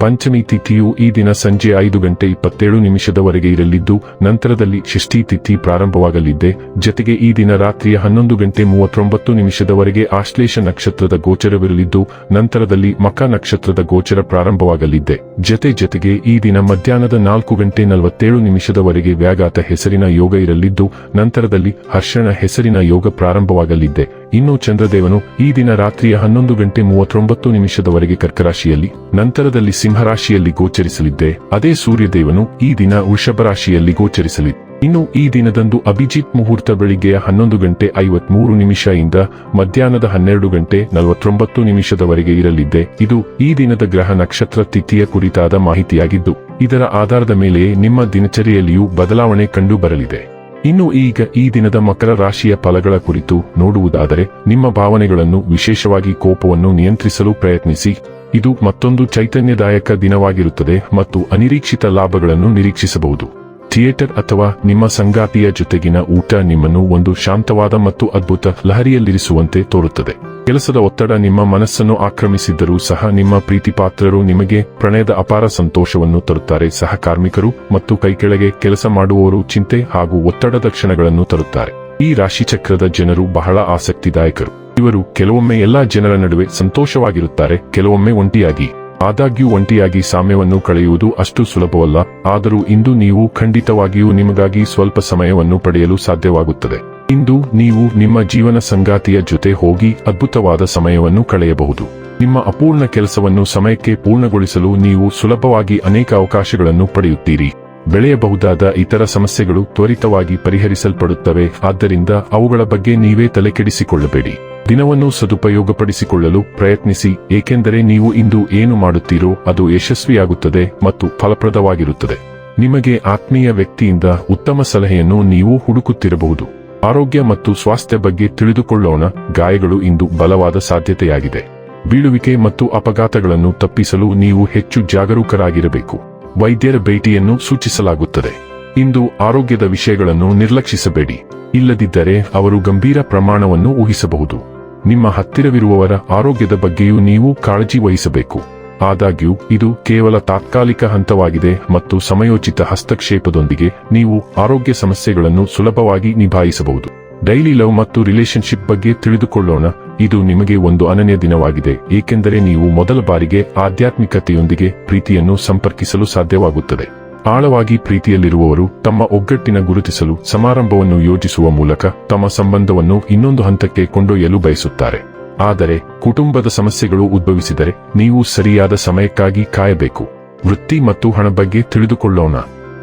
ಪಂಚಮಿ ತಿಥಿಯು ಈ ದಿನ ಸಂಜೆ ಐದು ಗಂಟೆ ಇಪ್ಪತ್ತೇಳು ನಿಮಿಷದವರೆಗೆ ಇರಲಿದ್ದು, ನಂತರದಲ್ಲಿ ಷಷ್ಠಿ ತಿಥಿ ಪ್ರಾರಂಭವಾಗಲಿದೆ. ಜತೆಗೆ ಈ ದಿನ ರಾತ್ರಿಯ ಹನ್ನೊಂದು ಗಂಟೆ ಮೂವತ್ತೊಂಬತ್ತು ನಿಮಿಷದವರೆಗೆ ಆಶ್ಲೇಷ ನಕ್ಷತ್ರದ ಗೋಚರವಿರಲಿದ್ದು, ನಂತರದಲ್ಲಿ ಮಕ ನಕ್ಷತ್ರದ ಗೋಚರ ಪ್ರಾರಂಭವಾಗಲಿದ್ದೆ ಜತೆ ಜತೆಗೆ ಈ ದಿನ ಮಧ್ಯಾಹ್ನದ ನಾಲ್ಕು ಗಂಟೆ ನಲವತ್ತೇಳು ನಿಮಿಷದವರೆಗೆ ವ್ಯಾಘಾತ ಹೆಸರಿನ ಯೋಗ ಇರಲಿದ್ದು, ನಂತರದಲ್ಲಿ ಹರ್ಷಣ ಹೆಸರಿನ ಯೋಗ ಪ್ರಾರಂಭವಾಗಲಿದ್ದೆ ಇನ್ನು ಚಂದ್ರದೇವನು ಈ ದಿನ ರಾತ್ರಿಯ ಹನ್ನೊಂದು ಗಂಟೆ ಮೂವತ್ತೊಂಬತ್ತು ನಿಮಿಷದವರೆಗೆ ಕರ್ಕರಾಶಿಯಲ್ಲಿ, ನಂತರದಲ್ಲಿ ಸಿಂಹರಾಶಿಯಲ್ಲಿ ಗೋಚರಿಸಲಿದ್ದೆ. ಅದೇ ಸೂರ್ಯದೇವನು ಈ ದಿನ ವೃಷಭ ರಾಶಿಯಲ್ಲಿ ಗೋಚರಿಸಲಿದೆ ಇನ್ನು ಈ ದಿನದಂದು ಅಭಿಜಿತ್ ಮುಹೂರ್ತ ಬೆಳಿಗ್ಗೆಯ ಹನ್ನೊಂದು ಗಂಟೆ ಐವತ್ಮೂರು ನಿಮಿಷ ಇಂದ ಮಧ್ಯಾಹ್ನದ ಹನ್ನೆರಡು ಗಂಟೆ ನಲವತ್ತೊಂಬತ್ತು ನಿಮಿಷದವರೆಗೆ ಇರಲಿದ್ದೆ. ಇದು ಈ ದಿನದ ಗ್ರಹ ನಕ್ಷತ್ರ ತಿಥಿಯ ಕುರಿತಾದ ಮಾಹಿತಿಯಾಗಿದ್ದು, ಇದರ ಆಧಾರದ ಮೇಲೆಯೇ ನಿಮ್ಮ ದಿನಚರಿಯಲ್ಲಿಯೂ ಬದಲಾವಣೆ ಕಂಡು ಬರಲಿದೆ ಇನ್ನು ಈಗ ಈ ದಿನದ ಮಕರ ರಾಶಿಯ ಫಲಗಳ ಕುರಿತು ನೋಡುವುದಾದರೆ, ನಿಮ್ಮ ಭಾವನೆಗಳನ್ನು ವಿಶೇಷವಾಗಿ ಕೋಪವನ್ನು ನಿಯಂತ್ರಿಸಲು ಪ್ರಯತ್ನಿಸಿ. ಇದು ಮತ್ತೊಂದು ಚೈತನ್ಯದಾಯಕ ದಿನವಾಗಿರುತ್ತದೆ ಮತ್ತು ಅನಿರೀಕ್ಷಿತ ಲಾಭಗಳನ್ನು ನಿರೀಕ್ಷಿಸಬಹುದು. ಥಿಯೇಟರ್ ಅಥವಾ ನಿಮ್ಮ ಸಂಗಾತಿಯ ಜೊತೆಗಿನ ಊಟ ನಿಮ್ಮನ್ನು ಒಂದು ಶಾಂತವಾದ ಮತ್ತು ಅದ್ಭುತ ಲಹರಿಯಲ್ಲಿರಿಸುವಂತೆ ತೋರುತ್ತದೆ. ಕೆಲಸದ ಒತ್ತಡ ನಿಮ್ಮ ಮನಸ್ಸನ್ನು ಆಕ್ರಮಿಸಿದ್ದರೂ ಸಹ ನಿಮ್ಮ ಪ್ರೀತಿಪಾತ್ರರು ನಿಮಗೆ ಪ್ರಣಯದ ಅಪಾರ ಸಂತೋಷವನ್ನು ತರುತ್ತಾರೆ. ಸಹ ಕಾರ್ಮಿಕರು ಮತ್ತು ಕೈಕೆಳಗೆ ಕೆಲಸ ಮಾಡುವವರು ಚಿಂತೆ ಹಾಗೂ ಒತ್ತಡದ ಕ್ಷಣಗಳನ್ನು ತರುತ್ತಾರೆ. ಈ ರಾಶಿಚಕ್ರದ ಜನರು ಬಹಳ ಆಸಕ್ತಿದಾಯಕರು. ಇವರು ಕೆಲವೊಮ್ಮೆ ಎಲ್ಲಾ ಜನರ ನಡುವೆ ಸಂತೋಷವಾಗಿರುತ್ತಾರೆ, ಕೆಲವೊಮ್ಮೆ ಒಂಟಿಯಾಗಿ. ಆದಾಗ್ಯೂ ಒಂಟಿಯಾಗಿ ಸಾಮ್ಯವನ್ನು ಕಳೆಯುವುದು ಅಷ್ಟು ಸುಲಭವಲ್ಲ, ಆದರೂ ಇಂದು ನೀವು ಖಂಡಿತವಾಗಿಯೂ ನಿಮಗಾಗಿ ಸ್ವಲ್ಪ ಸಮಯವನ್ನು ಪಡೆಯಲು ಸಾಧ್ಯವಾಗುತ್ತದೆ. ಇಂದು ನೀವು ನಿಮ್ಮ ಜೀವನ ಸಂಗಾತಿಯ ಜೊತೆ ಹೋಗಿ ಅದ್ಭುತವಾದ ಸಮಯವನ್ನು ಕಳೆಯಬಹುದು. ನಿಮ್ಮ ಅಪೂರ್ಣ ಕೆಲಸವನ್ನು ಸಮಯಕ್ಕೆ ಪೂರ್ಣಗೊಳಿಸಲು ನೀವು ಸುಲಭವಾಗಿ ಅನೇಕ ಅವಕಾಶಗಳನ್ನು ಪಡೆಯುತ್ತೀರಿ. ಬೆಳೆಯಬಹುದಾದ ಇತರ ಸಮಸ್ಯೆಗಳು ತ್ವರಿತವಾಗಿ ಪರಿಹರಿಸಲ್ಪಡುತ್ತವೆ, ಆದ್ದರಿಂದ ಅವುಗಳ ಬಗ್ಗೆ ನೀವೇ ತಲೆಕೆಡಿಸಿಕೊಳ್ಳಬೇಡಿ. ದಿನವನ್ನು ಸದುಪಯೋಗಪಡಿಸಿಕೊಳ್ಳಲು ಪ್ರಯತ್ನಿಸಿ, ಏಕೆಂದರೆ ನೀವು ಇಂದು ಏನು ಮಾಡುತ್ತೀರೋ ಅದು ಯಶಸ್ವಿಯಾಗುತ್ತದೆ ಮತ್ತು ಫಲಪ್ರದವಾಗಿರುತ್ತದೆ. ನಿಮಗೆ ಆತ್ಮೀಯ ವ್ಯಕ್ತಿಯಿಂದ ಉತ್ತಮ ಸಲಹೆಯನ್ನು ನೀವು ಹುಡುಕುತ್ತಿರಬಹುದು. ಆರೋಗ್ಯ ಮತ್ತು ಸ್ವಾಸ್ಥ್ಯ ಬಗ್ಗೆ ತಿಳಿದುಕೊಳ್ಳೋಣ, ಗಾಯಗಳು ಇಂದು ಬಲವಾದ ಸಾಧ್ಯತೆಯಾಗಿದೆ. ಬೀಳುವಿಕೆ ಮತ್ತು ಅಪಘಾತಗಳನ್ನು ತಪ್ಪಿಸಲು ನೀವು ಹೆಚ್ಚು ಜಾಗರೂಕರಾಗಿರಬೇಕು. ವೈದ್ಯರ ಭೇಟಿಯನ್ನು ಸೂಚಿಸಲಾಗುತ್ತದೆ. ಇಂದು ಆರೋಗ್ಯದ ವಿಷಯಗಳನ್ನು ನಿರ್ಲಕ್ಷಿಸಬೇಡಿ. ಇಲ್ಲದಿದ್ದರೆ ಅವರು ಗಂಭೀರ ಪ್ರಮಾಣವನ್ನು ಊಹಿಸಬಹುದು. ನಿಮ್ಮ ಹತ್ತಿರವಿರುವವರ ಆರೋಗ್ಯದ ಬಗ್ಗೆಯೂ ನೀವು ಕಾಳಜಿ ವಹಿಸಬೇಕು. ಆದಾಗ್ಯೂ, ಇದು ಕೇವಲ ತಾತ್ಕಾಲಿಕ ಹಂತವಾಗಿದೆ ಮತ್ತು ಸಮಯೋಚಿತ ಹಸ್ತಕ್ಷೇಪದೊಂದಿಗೆ ನೀವು ಆರೋಗ್ಯ ಸಮಸ್ಯೆಗಳನ್ನು ಸುಲಭವಾಗಿ ನಿಭಾಯಿಸಬಹುದು. ಡೈಲಿ ಲವ್ ಮತ್ತು ರಿಲೇಶನ್ಶಿಪ್ ಬಗ್ಗೆ ತಿಳಿದುಕೊಳ್ಳೋಣ. ಇದು ನಿಮಗೆ ಒಂದು ಅನನ್ಯ ದಿನವಾಗಿದೆ, ಏಕೆಂದರೆ ನೀವು ಮೊದಲ ಬಾರಿಗೆ ಆಧ್ಯಾತ್ಮಿಕತೆಯೊಂದಿಗೆ ಪ್ರೀತಿಯನ್ನು ಸಂಪರ್ಕಿಸಲು ಸಾಧ್ಯವಾಗುತ್ತದೆ. ಆಳವಾಗಿ ಪ್ರೀತಿಯಲ್ಲಿರುವವರು ತಮ್ಮ ಒಗ್ಗಟ್ಟಿನ ಗುರುತಿಸಲು ಸಮಾರಂಭವನ್ನು ಯೋಜಿಸುವ ಮೂಲಕ ತಮ್ಮ ಸಂಬಂಧವನ್ನು ಇನ್ನೊಂದು ಹಂತಕ್ಕೆ ಕೊಂಡೊಯ್ಯಲು ಬಯಸುತ್ತಾರೆ. ಆದರೆ, ಕುಟುಂಬದ ಸಮಸ್ಯೆಗಳು ಉದ್ಭವಿಸಿದರೆ ನೀವು ಸರಿಯಾದ ಸಮಯಕ್ಕಾಗಿ ಕಾಯಬೇಕು. ವೃತ್ತಿ ಮತ್ತು ಹಣ ಬಗ್ಗೆ ತಿಳಿದುಕೊಳ್ಳೋಣ.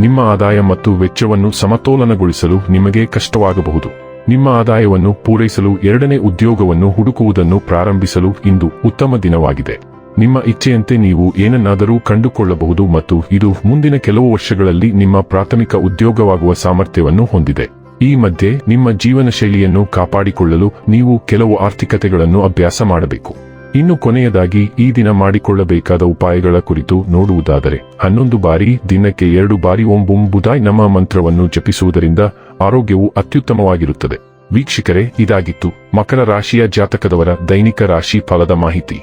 ನಿಮ್ಮ ಆದಾಯ ಮತ್ತು ವೆಚ್ಚವನ್ನು ಸಮತೋಲನಗೊಳಿಸಲು ನಿಮಗೆ ಕಷ್ಟವಾಗಬಹುದು. ನಿಮ್ಮ ಆದಾಯವನ್ನು ಪೂರೈಸಲು ಎರಡನೇ ಉದ್ಯೋಗವನ್ನು ಹುಡುಕುವುದನ್ನು ಪ್ರಾರಂಭಿಸಲು ಇಂದು ಉತ್ತಮ ದಿನವಾಗಿದೆ. ನಿಮ್ಮ ಇಚ್ಛೆಯಂತೆ ನೀವು ಏನನ್ನಾದರೂ ಕಂಡುಕೊಳ್ಳಬಹುದು ಮತ್ತು ಇದು ಮುಂದಿನ ಕೆಲವು ವರ್ಷಗಳಲ್ಲಿ ನಿಮ್ಮ ಪ್ರಾಥಮಿಕ ಉದ್ಯೋಗವಾಗುವ ಸಾಮರ್ಥ್ಯವನ್ನು ಹೊಂದಿದೆ. ಈ ಮಧ್ಯೆ ನಿಮ್ಮ ಜೀವನ ಶೈಲಿಯನ್ನು ಕಾಪಾಡಿಕೊಳ್ಳಲು ನೀವು ಕೆಲವು ಆರ್ಥಿಕತೆಗಳನ್ನು ಅಭ್ಯಾಸ ಮಾಡಬೇಕು. ಇನ್ನು ಕೊನೆಯದಾಗಿ ಈ ದಿನ ಮಾಡಿಕೊಳ್ಳಬೇಕಾದ ಉಪಾಯಗಳ ಕುರಿತು ನೋಡುವುದಾದರೆ, ಹನ್ನೊಂದು ಬಾರಿ ದಿನಕ್ಕೆ ಎರಡು ಬಾರಿ ಓಂ ಬುಂ ಬುಧಾಯ್ ನಮ್ಮ ಮಂತ್ರವನ್ನು ಜಪಿಸುವುದರಿಂದ ಆರೋಗ್ಯವು ಅತ್ಯುತ್ತಮವಾಗಿರುತ್ತದೆ. ವೀಕ್ಷಕರೇ, ಇದಾಗಿತ್ತು ಮಕರ ರಾಶಿಯ ಜಾತಕದವರ ದೈನಿಕ ರಾಶಿ ಫಲದ ಮಾಹಿತಿ.